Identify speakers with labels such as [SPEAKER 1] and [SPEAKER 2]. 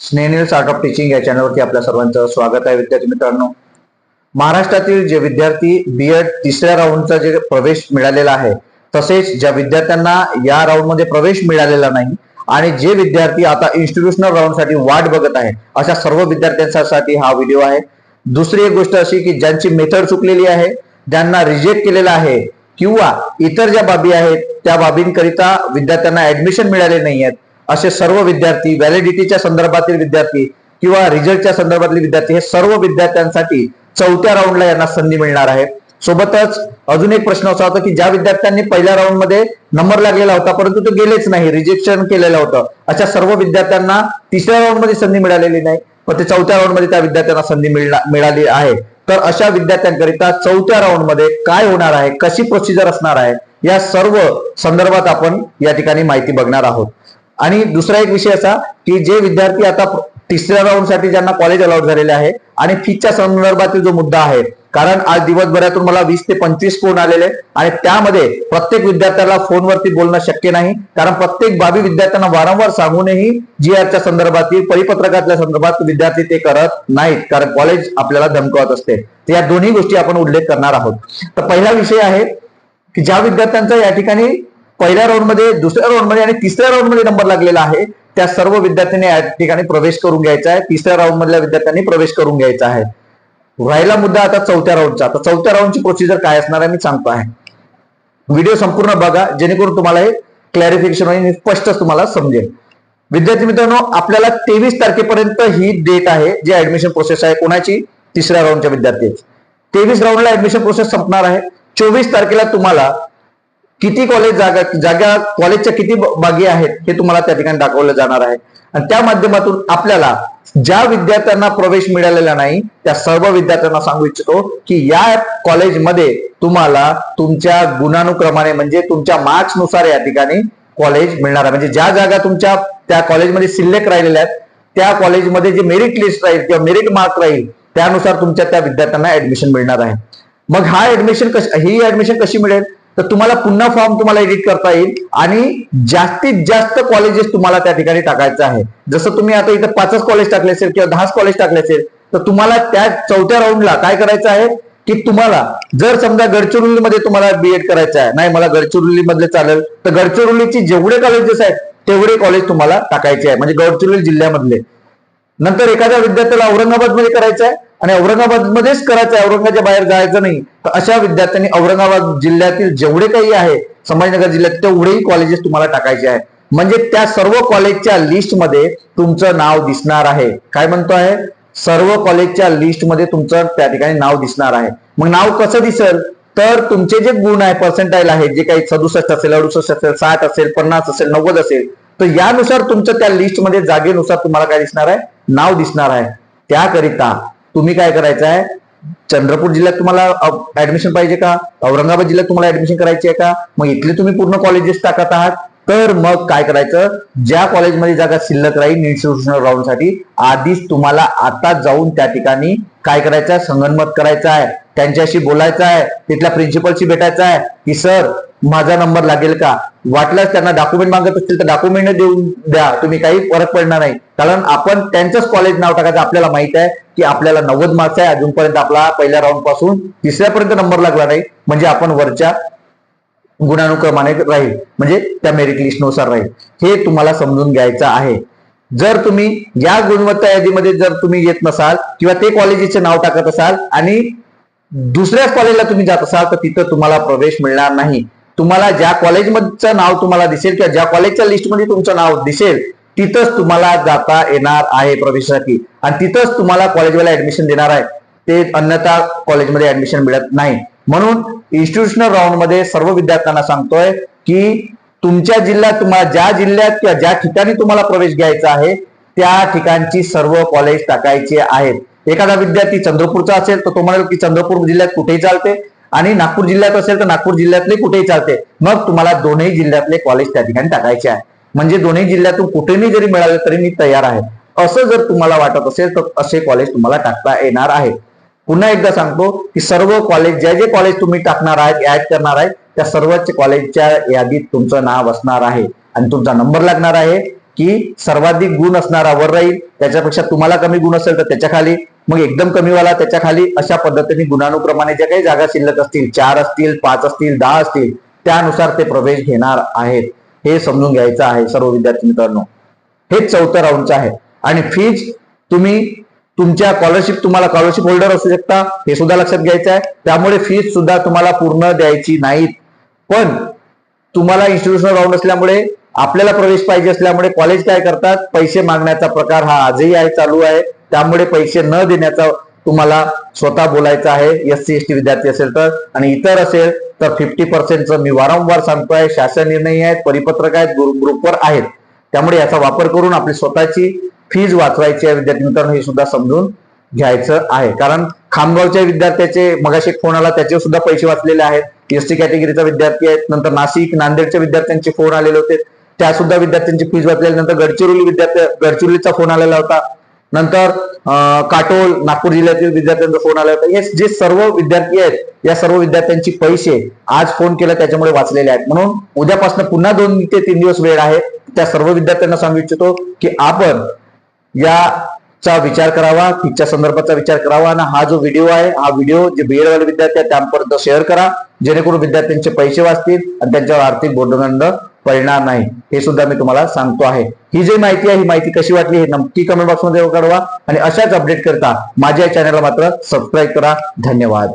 [SPEAKER 1] स्नेहनील start of teaching या चॅनलवरती आपल्या सर्वांचं स्वागत आहे. विद्यार्थी मित्रांनो महाराष्ट्रातील जे विद्यार्थी बी एड तिसऱ्या राऊंडचा जे प्रवेश मिळालेला आहे तसेच ज्या विद्यार्थ्यांना या राऊंडमध्ये प्रवेश मिळालेला नाही आणि जे विद्यार्थी आता इन्स्टिट्यूशनल राऊंडसाठी वाट बघत आहे अशा सर्व विद्यार्थ्यांसाठी हा व्हिडिओ आहे. दुसरी एक गोष्ट अशी की ज्यांची मेथड चुकलेली आहे ज्यांना रिजेक्ट केलेला आहे किंवा इतर ज्या बाबी आहेत त्या बाबींकरिता विद्यार्थ्यांना ऍडमिशन मिळाले नाही आहेत असे सर्व विद्यार्थी व्हॅलिडिटीच्या संदर्भातील विद्यार्थी किंवा रिझल्टच्या संदर्भातील विद्यार्थी हे सर्व विद्यार्थ्यांसाठी चौथ्या राऊंडला यांना संधी मिळणार आहे. सोबतच अजून एक प्रश्न असा होता की ज्या विद्यार्थ्यांनी पहिल्या राऊंडमध्ये नंबर लागलेला होता परंतु ते गेलेच नाही रिजेक्शन केलेलं होतं. अशा सर्व विद्यार्थ्यांना तिसऱ्या राऊंडमध्ये संधी मिळालेली नाही पण ते चौथ्या राऊंडमध्ये त्या विद्यार्थ्यांना संधी मिळणार- मिळाली आहे. तर अशा विद्यार्थ्यांकरिता चौथ्या राऊंडमध्ये काय होणार आहे कशी प्रोसिजर असणार आहे या सर्व संदर्भात आपण या ठिकाणी माहिती बघणार आहोत. आणि दुसरा एक विषय असा की जे विद्यार्थी आता तिसऱ्या राऊंडसाठी ज्यांना कॉलेज अलाउड झालेले आहे आणि फीच्या संदर्भातील जो मुद्दा आहे कारण आज दिवसभरातून मला वीस ते पंचवीस फोन आलेले आणि त्यामध्ये प्रत्येक विद्यार्थ्याला फोनवरती बोलणं शक्य नाही कारण प्रत्येक बाबी विद्यार्थ्यांना वारंवार सांगूनही जी आरच्या संदर्भातील परिपत्रकातल्या संदर्भात विद्यार्थी ते करत नाहीत कारण कॉलेज आपल्याला धमकवत असते. तर या दोन्ही गोष्टी आपण उल्लेख करणार आहोत. तर पहिला विषय आहे की ज्या विद्यार्थ्यांचा या ठिकाणी पहिल्या राऊंडमध्ये दुसऱ्या राऊंडमध्ये आणि तिसऱ्या राऊंडमध्ये नंबर लागलेला आहे. त्या सर्व विद्यार्थ्यांनी या ठिकाणी प्रवेश करून घ्यायचा आहे. तिसऱ्या राऊंड मधल्या विद्यार्थ्यांनी प्रवेश करून घ्यायचा आहे. राहिला मुद्दा आता चौथ्या राऊंडचा आता चौथ्या राऊंडची प्रोसिजर काय असणार आहे मी सांगतो आहे. व्हिडिओ संपूर्ण बघा जेणेकरून तुम्हाला हे क्लॅरिफिकेशन होईल स्पष्ट तुम्हाला समजेल. विद्यार्थी मित्रांनो आपल्याला तेवीस तारखेपर्यंत ही डेट आहे जी ऍडमिशन प्रोसेस आहे कोणाची? तिसऱ्या राऊंडच्या विद्यार्थ्यांची. तेवीस राऊंडला ऍडमिशन प्रोसेस संपणार आहे. चोवीस तारखेला तुम्हाला किती कॉलेज जागा जागा कॉलेजच्या किती बागी आहेत हे तुम्हाला त्या ठिकाणी दाखवलं जाणार आहे. आणि त्या माध्यमातून आपल्याला ज्या विद्यार्थ्यांना प्रवेश मिळालेला नाही त्या सर्व विद्यार्थ्यांना सांगू इच्छितो की या कॉलेजमध्ये तुम्हाला तुमच्या गुणानुक्रमाने म्हणजे तुमच्या मार्क्सनुसार या ठिकाणी कॉलेज मिळणार आहे. म्हणजे ज्या जागा तुमच्या त्या कॉलेजमध्ये सिलेक्ट राहिलेल्या आहेत त्या कॉलेजमध्ये जे मेरिट लिस्ट राहील किंवा मेरिट मार्क राहील त्यानुसार तुमच्या त्या विद्यार्थ्यांना ऍडमिशन मिळणार आहे. मग हा ऍडमिशन कशी ही ऍडमिशन कशी मिळेल? तर तुम्हाला पुन्हा फॉर्म तुम्हाला एडिट करता येईल. आणि जास्तीत जास्त कॉलेजेस तुम्हाला त्या ठिकाणी टाकायचं आहे. जसं तुम्ही आता इथं पाचच कॉलेज टाकले असेल किंवा दहाच कॉलेज टाकले असेल तर तुम्हाला त्या चौथ्या राऊंडला काय करायचं आहे? की तुम्हाला जर समजा गडचिरोलीमध्ये तुम्हाला बी एड करायचं आहे नाही मला गडचिरोली मधले चालेल तर गडचिरोलीची जेवढे कॉलेजेस आहेत तेवढे कॉलेज तुम्हाला टाकायचे आहे. म्हणजे गडचिरोली जिल्ह्यामधले. नंतर एखाद्या विद्यार्थ्याला औरंगाबादमध्ये करायचं आहे आणि औरंगाबाद मध्येच करायचं आहे. औरंगाबादच्या बाहेर जायचं नाही. तर अशा विद्यार्थ्यांनी औरंगाबाद जिल्ह्यातील जेवढे काही आहे संभाजीनगर जिल्ह्यात तेवढेही कॉलेजेस तुम्हाला टाकायचे आहे. म्हणजे त्या सर्व कॉलेजच्या लिस्टमध्ये तुमचं नाव दिसणार आहे. काय म्हणतो आहे? सर्व कॉलेजच्या लिस्टमध्ये तुमचं त्या ठिकाणी नाव दिसणार आहे. मग नाव कसं दिसेल? तर तुमचे जे गुण आहे पर्सेंटाईल आहे जे काही सदुसष्ट असेल अडुसष्ट असेल साठ असेल पन्नास असेल नव्वद असेल तर यानुसार तुमचं त्या लिस्टमध्ये जागेनुसार तुम्हाला काय दिसणार आहे? नाव दिसणार आहे. त्याकरिता तुम्ही काय करायचं आहे चंद्रपूर जिल्ह्यात तुम्हाला ऍडमिशन पाहिजे का? औरंगाबाद जिल्ह्यात तुम्हाला ऍडमिशन करायची आहे का? मग इथले तुम्ही पूर्ण कॉलेजेस टाकत आहात. तर मग काय करायचं? ज्या कॉलेजमध्ये जागा शिल्लक राहील इन्स्टिट्यूशनल राऊंडसाठी आधीच तुम्हाला आता जाऊन त्या ठिकाणी काय करायचं आहे? संगनमत करायचं आहे. त्यांच्याशी बोलायचं आहे. तिथल्या प्रिन्सिपलशी भेटायचं आहे. की सर माझा नंबर लागेल का? वाटल्यास त्यांना डॉक्युमेंट मागत असतील तर डॉक्युमेंट देऊन द्या. तुम्ही काही फरक पडणार नाही. कारण आपण त्यांचंच कॉलेज नाव टाकायचं आपल्याला माहीत आहे की आपल्याला नव्वद मार्क्स आहे. अजूनपर्यंत आपला पहिल्या राऊंडपासून तिसऱ्यापर्यंत नंबर लागला नाही. म्हणजे आपण वरच्या गुणानुक्रमाने राहील. म्हणजे त्या मेरिट लिस्टनुसार राहील. हे तुम्हाला समजून घ्यायचं आहे. जर तुम्ही या गुणवत्ता यादीमध्ये जर तुम्ही येत नसाल किंवा ते कॉलेजीचे नाव टाकत असाल आणि दुसऱ्याच कॉलेजला तुम्ही जात असाल तर तिथं तुम्हाला प्रवेश मिळणार नाही. तुम्हाला ज्या कॉलेजमधचं नाव तुम्हाला दिसेल किंवा ज्या कॉलेजच्या लिस्टमध्ये तुमचं नाव दिसेल तिथंच तुम्हाला जाता येणार आहे प्रवेशासाठी. आणि तिथंच तुम्हाला कॉलेजवाला ऍडमिशन देणार आहे. ते अन्यथा कॉलेजमध्ये ऍडमिशन मिळत नाही. म्हणून इन्स्टिट्यूशनल राऊंडमध्ये सर्व विद्यार्थ्यांना सांगतोय की तुमच्या जिल्ह्यात तुम्हाला ज्या जिल्ह्यात किंवा ज्या ठिकाणी तुम्हाला प्रवेश घ्यायचा आहे त्या ठिकाणची सर्व कॉलेज टाकायचे आहेत. एखादा विद्यार्थी चंद्रपूरचा असेल तर तो म्हणेल की चंद्रपूर जिल्ह्यात कुठेही चालते आणि नागपूर जिल्ह्यात असेल तर नागपूर जिल्ह्यातले कुठेही चालते. मग तुम्हाला दोन्ही जिल्ह्यातले कॉलेज त्या ठिकाणी टाकायचे आहे. म्हणजे दोन्ही जिल्ह्यातून कुठेही जरी मिळाले तरी मी तयार आहे. असं जर तुम्हाला वाटत असेल तर असे कॉलेज तुम्हाला टाकता येणार आहे पुन्हा एकदा सांगतो की सर्व कॉलेज ज्या जे कॉलेज तुम्ही टाकणार आहेत ऍड करणार आहेत त्या सर्वच कॉलेजच्या यादीत तुमचं नाव असणार आहे. आणि तुमचा नंबर लागणार आहे की सर्वाधिक गुण असणारा वर राहील. त्याच्यापेक्षा तुम्हाला कमी गुण असेल तर त्याच्याखाली. मग एकदम कमीवाला त्याच्याखाली. अशा पद्धतीने गुणानुक्रमाने ज्या काही जागा शिल्लक असतील चार असतील पाच असतील दहा असतील त्यानुसार ते प्रवेश घेणार आहेत. हे समजून घ्यायचं आहे सर्व विद्यार्थी मित्रांनो. हे चौथं राऊंडचं आहे. आणि फीज तुम्ही तुमच्या स्कॉलरशिप तुम्हाला स्कॉलरशिप होल्डर असू शकता. हे सुद्धा लक्षात घ्यायचं आहे. त्यामुळे फीज सुद्धा तुम्हाला पूर्ण द्यायची नाहीत. पण तुम्हाला इन्स्टिट्यूशनल राऊंड असल्यामुळे आपल्याला प्रवेश पाहिजे असल्यामुळे कॉलेज काय करतात? पैसे मागण्याचा प्रकार हा आजही आहे चालू आहे. त्यामुळे पैसे न देण्याचा तुम्हाला स्वतः बोलायचं आहे. एस सी एस टी विद्यार्थी असेल तर आणि इतर असेल तर फिफ्टी पर्सेंटचं मी वारंवार सांगतोय. शासन निर्णय आहेत परिपत्रक आहेत ग्रुप- ग्रुपवर आहेत. त्यामुळे याचा वापर करून आपली स्वतःची फीज वाचवायची आहे विद्यार्थी मित्रांनो हे सुद्धा समजून घ्यायचं आहे. कारण खामगावच्या विद्यार्थ्याचे मगाशी फोन आला त्याचे सुद्धा पैसे वाचलेले आहेत. एस टी कॅटेगरीचा विद्यार्थी आहेत नंतर नाशिक नांदेडच्या विद्यार्थ्यांचे फोन आलेले होते. त्या सुद्धा विद्यार्थ्यांची फीज वाचलेली. नंतर गडचिरोली विद्यार्थी गडचिरोलीचा फोन आलेला होता. नंतर काटोल नागपूर जिल्ह्यातील विद्यार्थ्यांचा फोन आला होता. हे जे सर्व विद्यार्थी आहेत या सर्व विद्यार्थ्यांची पैसे आज फोन केला त्याच्यामुळे वाचलेले आहेत. म्हणून उद्यापासून पुन्हा दोन ते तीन दिवस वेळ आहे. त्या सर्व विद्यार्थ्यांना सांगू इच्छितो की आपण याचा विचार करावा तिच्या संदर्भाचा विचार करावा आणि हा जो व्हिडिओ आहे हा व्हिडिओ जे बीएड वाले विद्यार्थी आहेत त्यांपर्यंत शेअर करा. जेणेकरून विद्यार्थ्यांचे पैसे वाचतील आणि त्यांच्यावर आर्थिक बोधदंड पडणार नाही. हे सुद्धा मी तुम्हाला सांगतो आहे. ही जी माहिती आहे ही माहिती कशी वाटली हे नक्की कमेंट बॉक्समध्ये कळवा आणि अशाच अपडेट करता माझ्या चॅनलला मात्र सबस्क्राईब करा. धन्यवाद.